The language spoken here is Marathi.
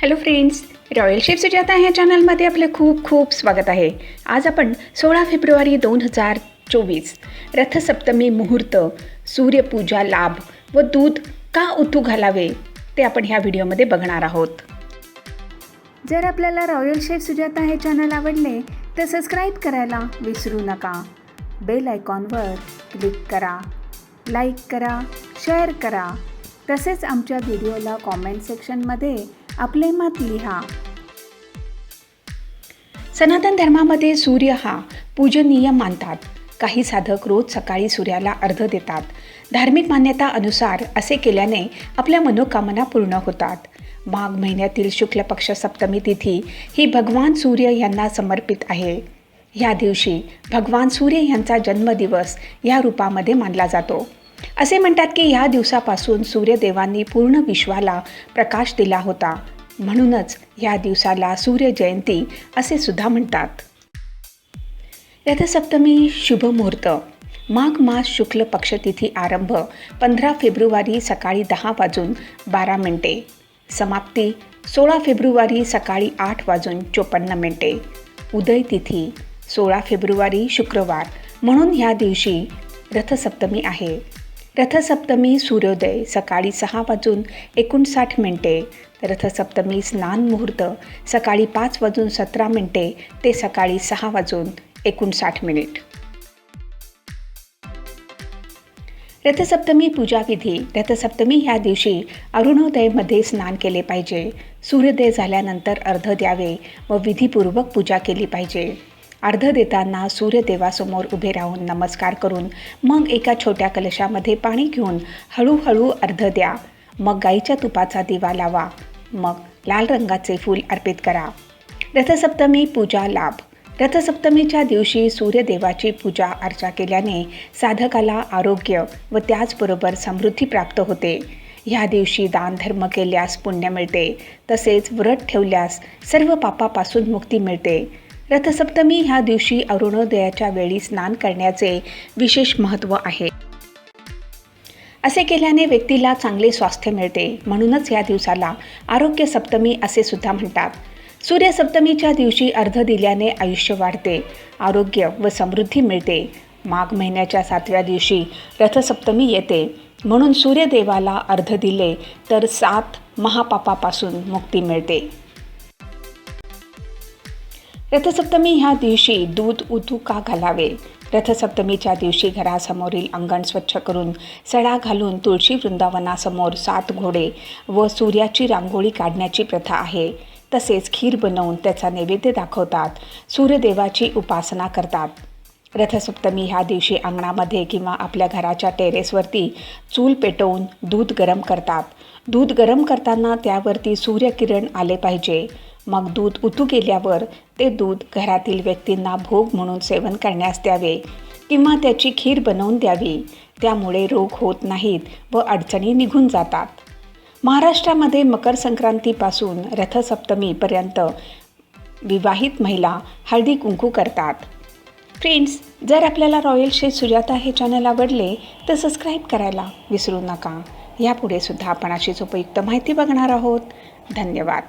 Hello friends royal chef Sujata ह्या चॅनलमध्ये आपले खूप खूप स्वागत आहे. आज आपण सोळा फेब्रुवारी दोन हजार चोवीस रथसप्तमी मुहूर्त सूर्यपूजा लाभ व दूध का उतू घालावे ते आपण ह्या व्हिडिओमध्ये बघणार आहोत. जर आपल्याला रॉयल शेफ सुजाता हे चॅनल आवडले तर सबस्क्राईब करायला विसरू नका. बेल आयकॉनवर क्लिक करा लाईक करा शेअर करा. तसेच आमच्या व्हिडिओला कॉमेंट सेक्शनमध्ये आपले मत लिहा. सनातन धर्मामध्ये सूर्य हा पूजनीय मानतात. काही साधक रोज सकाळी सूर्याला अर्ध देतात. धार्मिक मान्यता अनुसार असे केल्याने आपल्या मनोकामना पूर्ण होतात. माघ महिन्यातील शुक्ल पक्ष सप्तमी तिथी ही भगवान सूर्य यांना समर्पित आहे. ह्या दिवशी भगवान सूर्य यांचा जन्मदिवस या रूपामध्ये मानला जातो. असे म्हणतात की ह्या दिवसापासून सूर्यदेवांनी पूर्ण विश्वाला प्रकाश दिला होता. म्हणूनच ह्या दिवसाला सूर्यजयंती असे सुद्धा म्हणतात. रथसप्तमी शुभ मुहूर्त. माघ मास शुक्ल पक्षतिथी आरंभ पंधरा फेब्रुवारी सकाळी दहा वाजून बारा मिनिटे. समाप्ती सोळा फेब्रुवारी सकाळी आठ वाजून चोपन्न मिनिटे. उदय तिथी सोळा फेब्रुवारी शुक्रवार. म्हणून ह्या दिवशी रथसप्तमी आहे. रथसप्तमी सूर्योदय सकाळी सहा वाजून एकोणसाठ मिनिटे. रथसप्तमी स्नान मुहूर्त सकाळी पाच वाजून सतरा मिनटे ते सकाळी सहा वाजून एकोणसाठ मिनिट. रथसप्तमी पूजाविधी. रथसप्तमी ह्या दिवशी अरुणोदयमध्ये स्नान केले पाहिजे. सूर्योदय झाल्यानंतर अर्ध द्यावे व विधीपूर्वक पूजा केली पाहिजे. अर्ध देताना सूर्यदेवासमोर उभे राहून नमस्कार करून मग एका छोट्या कलशामध्ये पाणी घेऊन हळूहळू अर्ध द्या. मग गाईच्या तुपाचा दिवा लावा. मग लाल रंगाचे फूल अर्पित करा. रथसप्तमी पूजा लाभ. रथसप्तमीच्या दिवशी सूर्यदेवाची पूजा अर्चा केल्याने साधकाला आरोग्य व त्याचबरोबर समृद्धी प्राप्त होते. ह्या दिवशी दानधर्म केल्यास पुण्य मिळते. तसेच व्रत ठेवल्यास सर्व पापापासून मुक्ती मिळते. रथसप्तमी ह्या दिवशी अरुणोदयाच्या वेळी स्नान करण्याचे विशेष महत्त्व आहे. असे केल्याने व्यक्तीला चांगले स्वास्थ्य मिळते. म्हणूनच या दिवसाला आरोग्य सप्तमी असे सुद्धा म्हणतात. सूर्यसप्तमीच्या दिवशी अर्ध दिल्याने आयुष्य वाढते आरोग्य व समृद्धी मिळते. माघ महिन्याच्या सातव्या दिवशी रथसप्तमी येते. म्हणून सूर्यदेवाला अर्ध दिले तर सात महापापापासून मुक्ती मिळते. रथसप्तमी ह्या दिवशी दूध उतू का घालावे? रथसप्तमीच्या दिवशी घरासमोरील अंगण स्वच्छ करून सडा घालून तुळशी वृंदावनासमोर सात घोडे व सूर्याची रांगोळी काढण्याची प्रथा आहे. तसेच खीर बनवून त्याचा नैवेद्य दाखवतात सूर्यदेवाची उपासना करतात. रथसप्तमी ह्या दिवशी अंगणामध्ये किंवा आपल्या घराच्या टेरेसवरती चूल पेटवून दूध गरम करतात. दूध गरम करताना त्यावरती सूर्यकिरण आले पाहिजे. मग दूध उतू गेल्यावर ते दूध घरातील व्यक्तींना भोग म्हणून सेवन करण्यास द्यावे किंवा त्याची खीर बनवून द्यावी. त्यामुळे रोग होत नाहीत व अडचणी निघून जातात. महाराष्ट्रामध्ये मकर संक्रांतीपासून रथसप्तमीपर्यंत विवाहित महिला हळदी कुंकू करतात. फ्रेंड्स जर आपल्याला रॉयल शेफ सुजाता हे चॅनल आवडले तर सबस्क्राईब करायला विसरू नका. यापुढे सुद्धा आपण अशीच उपयुक्त माहिती बघणार आहोत. धन्यवाद.